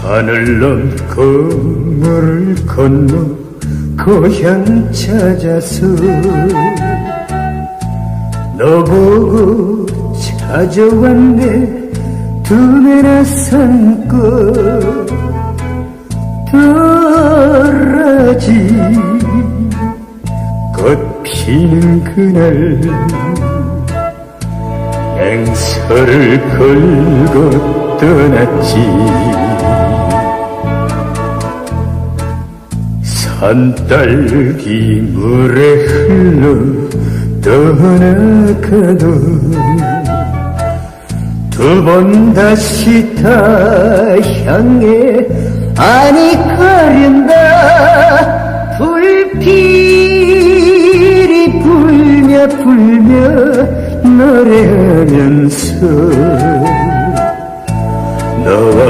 산을 넘고 물을 건너 고향 찾아서 너 보고 찾아왔네. 두 배나 산고 도라지 꽃 피는 그날 맹서를 걸고 떠났지 산딸기 물에 흘러 떠나가도 두번 다시 다 향해 아니 가련다. 불필이 불며 불며 노래하면서 너와